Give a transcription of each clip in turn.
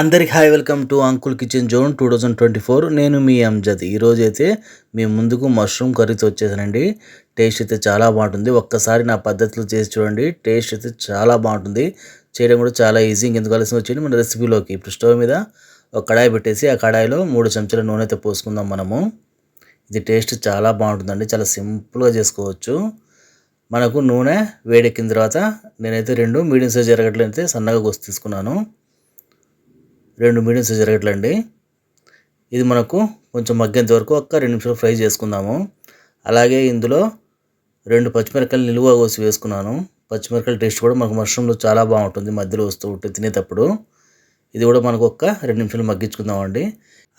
అందరికి hi welcome to uncle kitchen zone two thousand twenty four. నేను మీ అంజద్. ఈరోజు అయితే మీ ముందుకు మష్రూమ్ కర్రీతో వచ్చేసానండి. టేస్ట్ అయితే చాలా బాగుంటుంది. ఒక్కసారి నా పద్ధతిలో చేసి చూడండి. టేస్ట్ అయితే చాలా బాగుంటుంది. చేయడం కూడా చాలా ఈజీ. ఇంకెందుకు కలిసి వచ్చేయండి. మన రెసిపీలోకి ఇప్పుడు స్టవ్ మీద ఒక కడాయి పెట్టేసి ఆ కడాయిలో మూడు చెంచాల నూనె అయితే పోసుకుందాం మనము. ఇది టేస్ట్ చాలా బాగుంటుందండి. చాలా సింపుల్గా చేసుకోవచ్చు. మనకు నూనె వేడెక్కిన తర్వాత నేనైతే రెండు మీడియం సైజ్ జరగట్లయితే సన్నగా కోసి తీసుకున్నాను. రెండు మీడియం సైజ్ ఎరగట్లండి. ఇది మనకు కొంచెం మగ్గేంత వరకు ఒక్క రెండు నిమిషాలు ఫ్రై చేసుకుందాము. అలాగే ఇందులో రెండు పచ్చిమిరపకాయలు నిలువ కోసి వేసుకున్నాను. పచ్చిమిరపకాయల టేస్ట్ కూడా మనకు మష్రూమ్లో చాలా బాగుంటుంది. మధ్యలో వస్తూ ఉంటే తినేటప్పుడు ఇది కూడా మనకు ఒక్క రెండు నిమిషాలు మగ్గించుకుందామండి.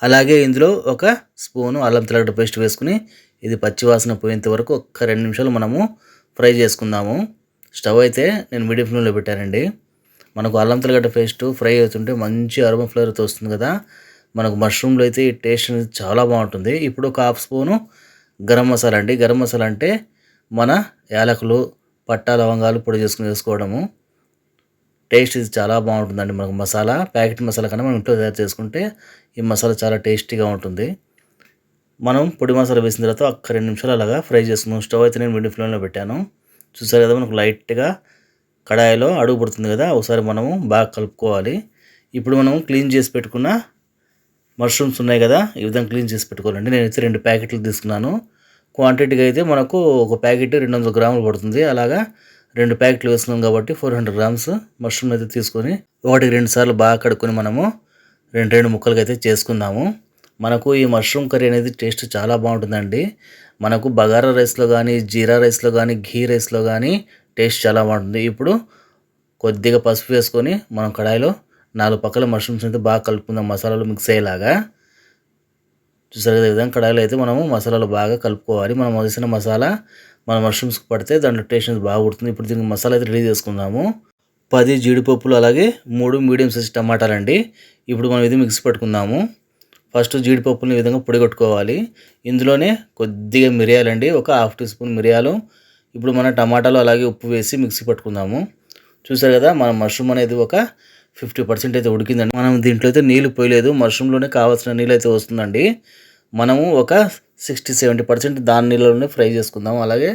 అలాగే ఇందులో ఒక స్పూను అల్లం తెల్లగడ్డ పేస్ట్ వేసుకుని ఇది పచ్చివాసన పోయేంత వరకు ఒక్క రెండు నిమిషాలు మనము ఫ్రై చేసుకుందాము. స్టవ్ అయితే నేను మీడియం ఫ్లేమ్లో పెట్టానండి. మనకు అల్లం తెల్లగడ్డ పేస్ట్ ఫ్రై అవుతుంటే మంచి అరుమ ఫ్లేవర్తో వస్తుంది కదా. మనకు మష్రూమ్లో అయితే టేస్ట్ అనేది చాలా బాగుంటుంది. ఇప్పుడు ఒక హాఫ్ స్పూను గరం మసాలా అండి. గరం మసాలా అంటే మన యాలకులు పట్టా లవంగాలు పొడి చేసుకుని వేసుకోవడము. టేస్ట్ ఇది చాలా బాగుంటుందండి మనకు మసాలా. ప్యాకెట్ మసాలా కన్నా మనం ఇంట్లో తయారు చేసుకుంటే ఈ మసాలా చాలా టేస్టీగా ఉంటుంది. మనం పొడి మసాలా వేసిన తర్వాత ఒక్క రెండు నిమిషాలు అలాగా ఫ్రై చేసుకున్నాం స్టవ్ అయితే నేను మీడియం ఫ్లేమ్లో పెట్టాను. చూసారు కదా మనకు లైట్గా కడాయిలో అడుగు పడుతుంది కదా ఒకసారి మనము బాగా కలుపుకోవాలి. ఇప్పుడు మనం క్లీన్ చేసి పెట్టుకున్న మష్రూమ్స్ ఉన్నాయి కదా ఈ విధంగా క్లీన్ చేసి పెట్టుకోవాలండి. నేనైతే రెండు ప్యాకెట్లు తీసుకున్నాను. క్వాంటిటీగా అయితే మనకు ఒక ప్యాకెట్ రెండు వందల గ్రాములు పడుతుంది. అలాగా రెండు ప్యాకెట్లు వేసుకున్నాం కాబట్టి ఫోర్ హండ్రెడ్ గ్రామ్స్ మష్రూమ్ అయితే తీసుకొని ఒకటి రెండు సార్లు బాగా కడుక్కొని మనము రెండు రెండు ముక్కలకి అయితే చేసుకుందాము. మనకు ఈ మష్రూమ్ కర్రీ అనేది టేస్ట్ చాలా బాగుంటుందండి. మనకు బగారా రైస్లో కానీ జీరా రైస్లో కానీ ఘీ రైస్లో కానీ టేస్ట్ చాలా బాగుంటుంది. ఇప్పుడు కొద్దిగా పసుపు వేసుకొని మనం కడాయిలో నాలుగు పక్కల మష్రూమ్స్ అయితే బాగా కలుపుకుందాం. మసాలాలు మిక్స్ అయ్యేలాగా. చూసారు కదా విధంగా కడాయిలో అయితే మనము మసాలాలు బాగా కలుపుకోవాలి. మనం వేసిన మసాలా మన మష్రూమ్స్కి పడితే దాంట్లో టేస్ట్ అనేది బాగా పుడుతుంది. ఇప్పుడు దీనికి మసాలా అయితే రెడీ చేసుకుందాము. పది జీడిపప్పులు అలాగే మూడు మీడియం సైజ్ టమాటాలు అండి. ఇప్పుడు మనం ఇది మిక్స్ పెట్టుకుందాము. ఫస్ట్ జీడిపప్పుని ఈ విధంగా పొడిగొట్టుకోవాలి. ఇందులోనే కొద్దిగా మిరియాలండి. ఒక హాఫ్ టీ స్పూన్ మిరియాలు ఇప్పుడు మన టమాటాలు అలాగే ఉప్పు వేసి మిక్సీ పట్టుకుందాము. చూసారు కదా మన మష్రూమ్ అనేది ఒక ఫిఫ్టీ పర్సెంట్ అయితే ఉడికిందండి. మనం దీంట్లో అయితే నీళ్ళు పోయలేదు. మష్రూమ్లోనే కావాల్సిన నీళ్ళు అయితే వస్తుందండి. మనము ఒక సిక్స్టీ సెవెంటీ పర్సెంట్ దాని నీళ్ళలోనే ఫ్రై చేసుకుందాం అలాగే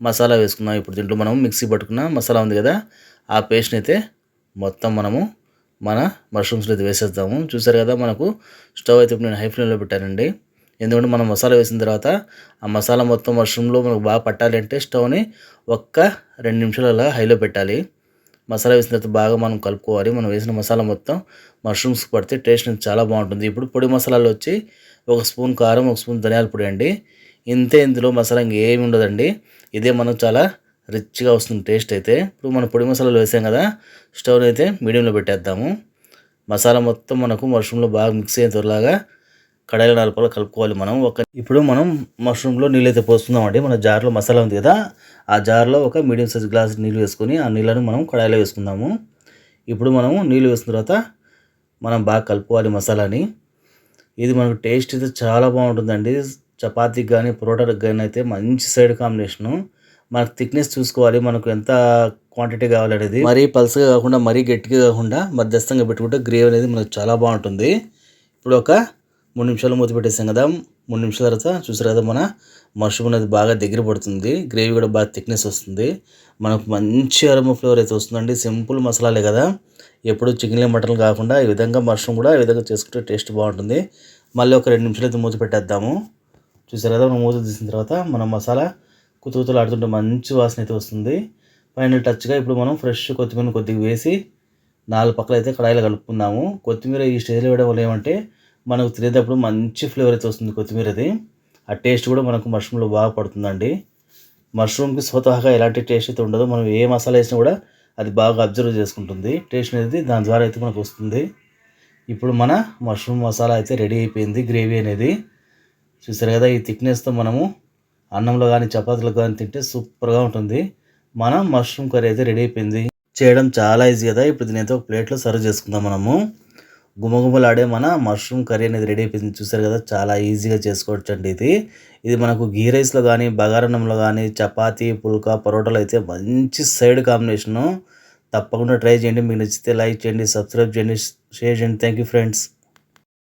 మసాలా వేసుకుందాం. ఇప్పుడు దీంట్లో మనం మిక్సీ పట్టుకున్న మసాలా ఉంది కదా ఆ పేస్ట్ని అయితే మొత్తం మనము మన మష్రూమ్స్లో అయితే వేసేద్దాము. చూసారు కదా మనకు స్టవ్ అయితే నేను హై ఫ్లేమ్లో పెట్టానండి. ఎందుకంటే మనం మసాలా వేసిన తర్వాత ఆ మసాలా మొత్తం మష్రూమ్లో మనకు బాగా పట్టాలి అంటే స్టవ్ని ఒక్క రెండు నిమిషాలు అలా హైలో పెట్టాలి. మసాలా వేసిన తర్వాత బాగా మనం కలుపుకోవాలి. మనం వేసిన మసాలా మొత్తం మష్రూమ్స్ పడితే టేస్ట్ చాలా బాగుంటుంది. ఇప్పుడు పొడి మసాలాలు వచ్చి ఒక స్పూన్ కారం ఒక స్పూన్ ధనియాల పొడి అండి. ఇంతే ఇందులో మసాలా ఇంకేమి ఉండదండి. ఇదే మనకు చాలా రిచ్గా వస్తుంది టేస్ట్ అయితే. ఇప్పుడు మనం పొడి మసాలాలు వేసాం కదా స్టవ్ని అయితే మీడియంలో పెట్టేద్దాము. మసాలా మొత్తం మనకు మష్రూమ్లో బాగా మిక్స్ అయిన త్వరలాగా కడాయిలో నలపలో కలుపుకోవాలి మనం. ఒక ఇప్పుడు మనం మష్రూమ్లో నీళ్ళు అయితే పోస్తున్నామండి. మన జార్లో మసాలా ఉంది కదా ఆ జార్లో ఒక మీడియం సైజ్ గ్లాస్ నీళ్ళు వేసుకొని ఆ నీళ్ళను మనం కడాయిలో వేసుకుందాము. ఇప్పుడు మనము నీళ్ళు వేసిన తర్వాత మనం బాగా కలుపుకోవాలి మసాలాని. ఇది మనకు టేస్ట్ అయితే చాలా బాగుంటుందండి. చపాతీకి కానీ పరోటాలకు కానీ అయితే మంచి సైడ్ కాంబినేషను. మనకు థిక్నెస్ చూసుకోవాలి మనకు ఎంత క్వాంటిటీ కావాలనేది. మరీ పల్సగా కాకుండా మరీ గట్టిగా కాకుండా మధ్యస్థంగా పెట్టుకుంటే గ్రేవీ అనేది మనకు చాలా బాగుంటుంది. ఇప్పుడు ఒక మూడు నిమిషాలు మూత పెట్టేసాం కదా. మూడు నిమిషాల తర్వాత చూసారు కదా మన మష్రూమ్ అనేది బాగా దగ్గర పడుతుంది. గ్రేవీ కూడా బాగా థిక్నెస్ వస్తుంది. మనకు మంచి అరమ ఫ్లేవర్ అయితే వస్తుందండి. సింపుల్ మసాలాలే కదా. ఎప్పుడు చికెన్ మటన్ కాకుండా ఈ విధంగా మష్రూమ్ కూడా ఈ విధంగా చేసుకుంటే టేస్ట్ బాగుంటుంది. మళ్ళీ ఒక రెండు నిమిషాలు అయితే మూత పెట్టేద్దాము. చూసారు కదా మనం మూత తీసిన తర్వాత మన మసాలా కుతుకుతులు ఆడుతుంటే మంచి వాసన అయితే వస్తుంది. పైన టచ్గా ఇప్పుడు మనం ఫ్రెష్ కొత్తిమీర కొద్దిగా వేసి నాలుగు పక్కల అయితే కడాయిలో కలుపుకుందాము. కొత్తిమీర ఈ స్టేజ్లో వేయడం వల్ల ఏమంటే మనకు తినేటప్పుడు మంచి ఫ్లేవర్ అయితే వస్తుంది కొత్తిమీర అది. ఆ టేస్ట్ కూడా మనకు మష్రూమ్లో బాగా పడుతుందండి. మష్రూమ్కి స్వతహాగా ఎలాంటి టేస్ట్ అయితే ఉండదో మనం ఏ మసాలా వేసినా కూడా అది బాగా అబ్జర్వ్ చేసుకుంటుంది. టేస్ట్ అనేది దాని ద్వారా అయితే మనకు వస్తుంది. ఇప్పుడు మన మష్రూమ్ మసాలా అయితే రెడీ అయిపోయింది గ్రేవీ అనేది. చూసారు కదా ఈ థిక్నెస్తో మనము అన్నంలో కానీ చపాతీలో కానీ తింటే సూపర్గా ఉంటుంది. మన మష్రూమ్ కర్రీ అయితే రెడీ అయిపోయింది. చేయడం చాలా ఈజీ కదా ఇప్పుడు దీని అయితే ఒక ప్లేట్లో సర్వ్ చేసుకుందాం మనము. గుమగుమలాడే మన మష్రూమ్ కర్రీ అనేది రెడీ అయిపోయింది. చూసారు కదా చాలా ఈజీగా చేసుకోవచ్చు అండి ఇది. ఇది మనకు గీ రైస్లో కానీ బగారన్నంలో కానీ చపాతీ పుల్కా పరోటాలు అయితే మంచి సైడ్ కాంబినేషను. తప్పకుండా ట్రై చేయండి. మీకు నచ్చితే లైక్ చేయండి సబ్స్క్రైబ్ చేయండి షేర్ చేయండి. Thank you friends.